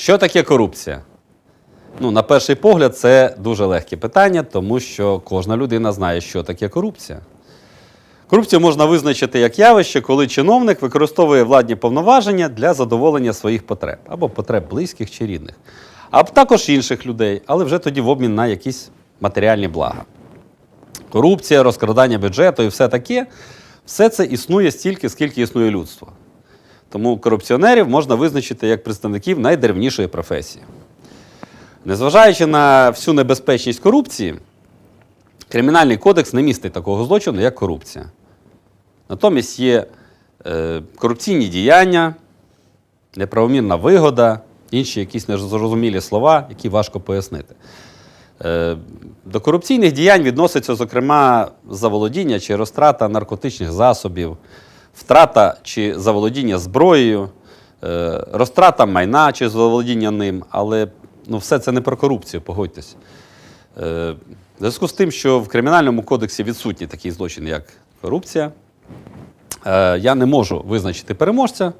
Що таке корупція? Ну, на перший погляд, це дуже легке питання, тому що кожна людина знає, що таке корупція. Корупцію можна визначити як явище, коли чиновник використовує владні повноваження для задоволення своїх потреб або потреб близьких чи рідних, а також інших людей, але вже тоді в обмін на якісь матеріальні блага. Корупція, розкрадання бюджету і все таке, все це існує стільки, скільки існує людство. Тому корупціонерів можна визначити як представників найдревнішої професії. Незважаючи на всю небезпечність корупції, Кримінальний кодекс не містить такого злочину, як корупція. Натомість є е, корупційні діяння, неправомірна вигода, інші якісь незрозумілі слова, які важко пояснити. Е, до корупційних діянь відноситься, зокрема, заволодіння чи розтрата наркотичних засобів, втрата чи заволодіння зброєю, е, розтрата майна чи заволодіння ним, але ну, все це не про корупцію, погодьтесь. Е, В зв'язку з тим, що в Кримінальному кодексі відсутні такі злочини, як корупція, е, я не можу визначити переможця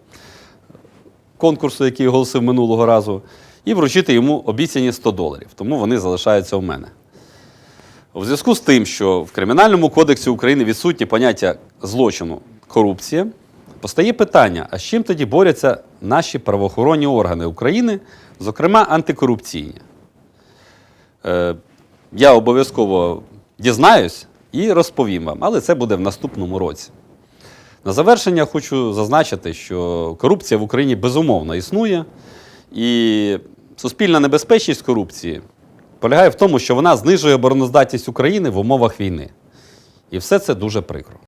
конкурсу, який оголосив минулого разу, і вручити йому обіцяні 100 доларів. Тому вони залишаються у мене. У зв'язку з тим, що в Кримінальному кодексі України відсутні поняття злочину корупція, постає питання: а з чим тоді борються наші правоохоронні органи України, зокрема антикорупційні? Е, я обов'язково дізнаюсь і розповім вам, але це буде в наступному році. На завершення хочу зазначити, що корупція в Україні безумовно існує, і суспільна небезпечність корупції полягає в тому, що вона знижує обороноздатність України в умовах війни. І все це дуже прикро.